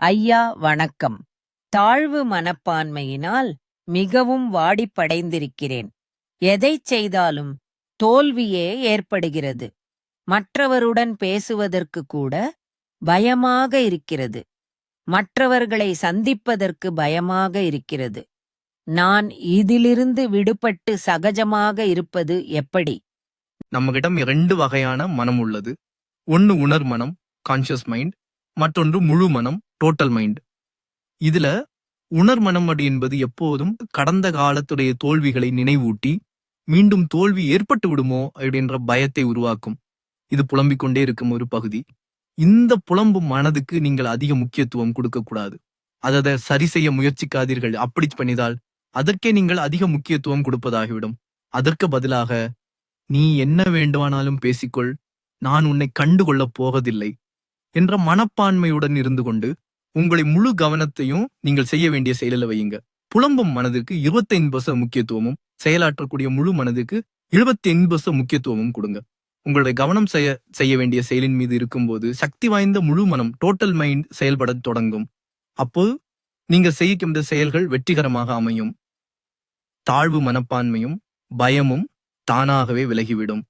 ஐயா வணக்கம். தாழ்வு மனப்பான்மையினால் மிகவும் வாடிப்படைந்திருக்கிறேன். எதைச் செய்தாலும் தோல்வியே ஏற்படுகிறது. மற்றவருடன் பேசுவதற்கு கூட பயமாக இருக்கிறது. மற்றவர்களை சந்திப்பதற்கு பயமாக இருக்கிறது. நான் இதிலிருந்து விடுபட்டு சகஜமாக இருப்பது எப்படி? நம்மகிடம் இரண்டு வகையான மனம் உள்ளது. ஒன்னு உணர் மனம் கான்சியஸ் மைண்ட் மற்றொன்று முழு மனம். டோட்டல் மைண்ட் இதுல உணர்மனம் அடி என்பது எப்போதும் கடந்த காலத்துடைய தோல்விகளை நினைவூட்டி மீண்டும் தோல்வி ஏற்பட்டு விடுமோ அப்படின்ற பயத்தை உருவாக்கும். இது புலம்பிக் கொண்டே இருக்கும் ஒரு பகுதி. இந்த புலம்பும் மனதுக்கு நீங்கள் அதிக முக்கியத்துவம் கொடுக்கக்கூடாது அதை சரி செய்ய முயற்சிக்காதீர்கள். அப்படி பண்ணிதால் அதற்கே நீங்கள் அதிக முக்கியத்துவம் கொடுப்பதாகிவிடும். அதற்கு பதிலாக நீ என்ன வேண்டுமானாலும் பேசிக்கொள். நான் உன்னை கண்டுகொள்ளப் போவதில்லை. என்ற மனப்பான்மையுடன் இருந்து கொண்டு உங்களை முழு கவனத்தையும் நீங்கள் செய்ய வேண்டிய செயலில் வையுங்க புலம்பும் மனதிற்கு 25% முக்கியத்துவமும் செயலாற்றக்கூடிய முழு மனதுக்கு 75% முக்கியத்துவமும் கொடுங்க. உங்களுடைய கவனம் செய்ய செய்ய வேண்டிய செயலின் மீது இருக்கும்போது சக்தி வாய்ந்த முழு மனம் டோட்டல் மைண்ட் செயல்பட தொடங்கும். அப்போது நீங்க செய்கின்ற செயல்கள் வெற்றிகரமாக அமையும். தாழ்வு மனப்பான்மையும் பயமும் தானாகவே விலகிவிடும்.